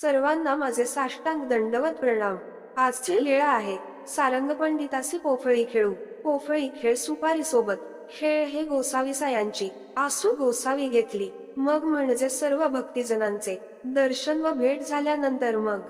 सर्वांना माझे साष्टांग दंडवत प्रणाम. आजची लीळा आहे सारंग पंडितासी पोफळी खेळू. पोफळी खेळ सुपारी सोबत. खेळ हे गोसावी सायांची आसू गोसावी घेतली. मग म्हणजे सर्व भक्तिजनांचे. दर्शन व भेट झाल्यानंतर मग.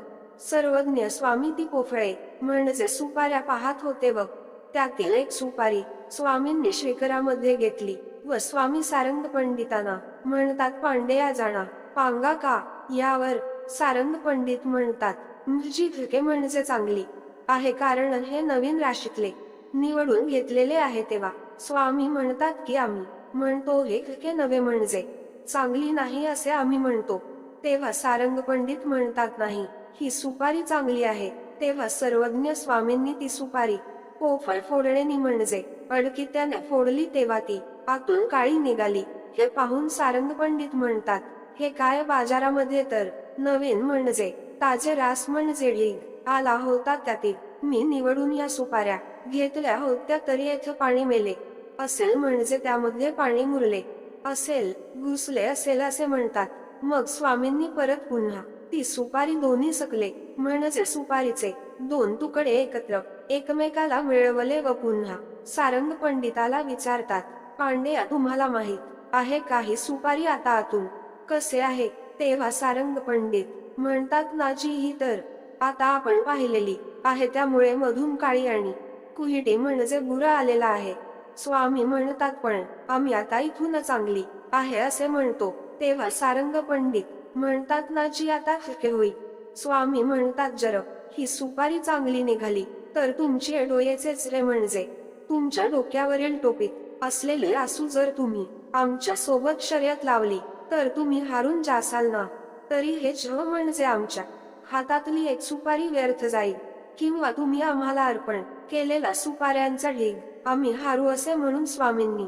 सर्वज्ञ स्वामी ती पोफळे म्हणजे सुपाऱ्या पाहत होते बघ त्यातील एक सुपारी स्वामींनी श्रीकरामध्ये घेतली व स्वामी सारंग पंडितांना म्हणतात पांडेया जाणा पांगा का? यावर सारंग पंडित म्हणतात मुलजी घरके म्हणजे चांगली. आहे कारण हे नवीन राशीतले निवडून घेतलेले आहे तेव्हा. स्वामी म्हणतात की आम्ही. म्हणतो हे घरके नवे म्हणजे. चांगली नाही असे आम्ही म्हणतो. तेव्हा सारंग पंडित म्हणतात नाही. ही सुपारी चांगली आहे. तेव्हा सर्वज्ञ स्वामींनी ती सुपारी. पोफळ फोडणे म्हणजे. अडकी त्याने फोडली तेव्हा ती. आतून काळी निघाली. हे पाहून सारंग पंडित म्हणतात हे काय बाजारामध्ये तर? नवीन म्हणजे ताजे रास म्हणजे आला होता त्यातील. मी निवडून या सुपाऱ्या घेतल्या होत्या तरी येथे पाणी मेले. असेल म्हणजे त्यामध्ये पाणी मुरले. असेल घुसले असेल असे म्हणतात. मग स्वामींनी परत पुन्हा ती सुपारी दोन्ही सकले म्हणजे सुपारीचे दोन तुकडे एकत्र एकमेकाला मिळवले व पुन्हा सारंग पंडिताला विचारतात पांडे तुम्हाला माहीत आहे काही सुपारी आता आतून? कसे आहे? तेव्हा सारंग पंडित म्हणतात नाजी ही तर आता आपण पाहिलेली आहे त्यामुळे मधून काळी आणि कुहिटे म्हणजे बुरा आलेला आहे. स्वामी म्हणतात पण आम्ही आता इथून चांगली आहे असे म्हणतो. तेव्हा सारंग पंडित म्हणतात नाजी आता फिके होई. स्वामी म्हणतात जर ही सुपारी चांगली निघाली तर तुमचे डोळेचेच रे म्हणजे. तुमच्या डोक्यावरील टोपीत असलेले आसू जर तुम्ही आमच्यासोबत शर्यत लावली तर तुम्ही हारून जासाल ना? तरी हे झ म्हणजे आमच्या हातातली एक सुपारी व्यर्थ जाईल किंवा तुम्ही आम्हाला अर्पण केलेला सुपाऱ्यांचा ढीग. आम्ही हारू असे म्हणून स्वामींनी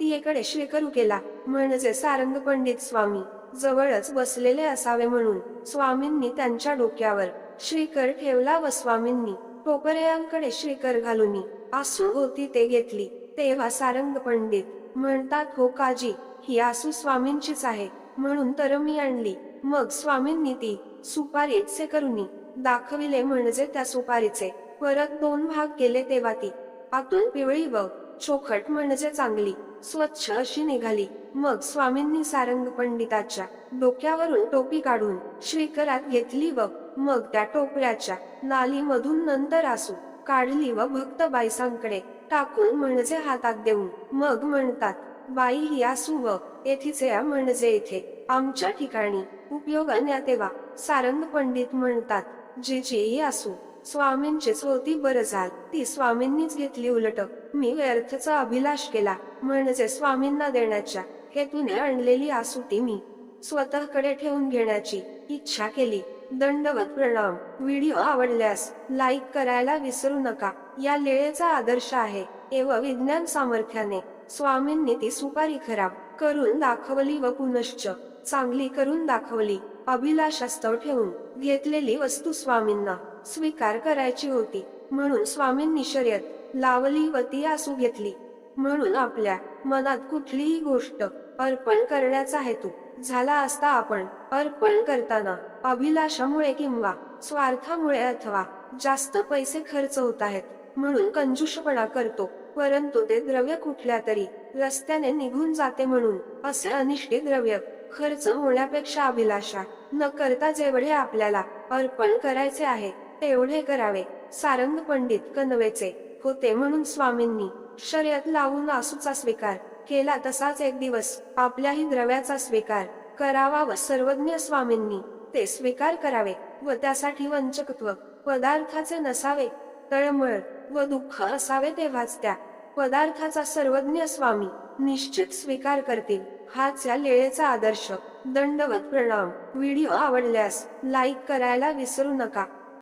ती एकडे श्रीकरू केला. म्हणजे सारंग पंडित स्वामी जवळच बसलेले असावे म्हणून स्वामींनी त्यांच्या डोक्यावर श्रीकर ठेवला व स्वामींनी टोपऱ्यांकडे श्रीकर घालून आसू होती ते घेतली. तेव्हा सारंग पंडित म्हणतात हो काजी ही आसू स्वामींचीच आहे. म्हणून तर मी आणली. मग स्वामींनी ती सुपारीचे करुनी दाखविले म्हणजे त्या सुपारीचे. परत दोन भाग केले तेव्हा ती आतून पिवळी व चोखट म्हणजे चांगली स्वच्छ अशी निघाली. मग स्वामींनी सारंग पंडिताच्या डोक्यावरून टोपी काढून श्रीकरात घेतली व मग त्या टोपऱ्याच्या नालीमधून नंतर आसू काढली व भक्त बाईसांकडे टाकून म्हणजे हातात देऊन मग म्हणतात बाई ही सुव व येथीचे या म्हणजे येथे आमच्या ठिकाणी उपयोगान्या तेव्हा. सारंग पंडित म्हणतात जे जेही असू स्वामींचे स्वती बरं झाल. ती स्वामींनीच घेतली उलट. मी व्यर्थचा अभिलाष केला म्हणजे स्वामींना देण्याच्या हेतूने आणलेली आसू ती मी. स्वतःकडे ठेवून घेण्याची इच्छा केली. दंडवत प्रणाम. व्हिडिओ आवडल्यास लाईक करायला विसरू नका. या लेळेचा आदर्श आहे. एव विज्ञान सामर्थ्याने स्वामींनी ती सुपारी खराब करून दाखवली व पुनश्च चांगली करून दाखवली. अभिलाषास्तव ठेवून घेतलेली वस्तू स्वामींना स्वीकार करायची होती. म्हणून स्वामींनी शर्यत लावली व ती आसू घेतली. म्हणून आपल्या मनात कुठलीही गोष्ट अर्पण करण्याचा हेतू झाला असता आपण अर्पण करताना अभिलाषामुळे किंवा स्वार्थामुळे अथवा जास्त पैसे खर्च होत आहेत म्हणून कंजूषपणा करतो. परंतु ते द्रव्य कुठल्या तरी रस्त्याने निघून जाते म्हणून असे अनिष्टी द्रव्य खर्च होण्यापेक्षा अभिलाषा न करता जेवढे आपल्याला अर्पण करायचे आहे तेवढे करावे. सारंग पंडित कनवेचे होते म्हणून स्वामींनी शर्यत लावून आसूचा स्वीकार केला तसाच एक दिवस आपल्याही द्रव्याचा स्वीकार करावा व सर्वज्ञ स्वामींनी ते स्वीकार करावे व त्यासाठी वंचकत्व पदार्थाचे नसावे तळमळ व दुःख असावे तेव्हाच त्या पदार्थाचा सर्वज्ञ स्वामी निश्चित स्वीकार करतील. हाच या लेळेचा आदर्श दंडवत प्रणाम. व्हिडिओ आवडल्यास लाईक करायला विसरू नका.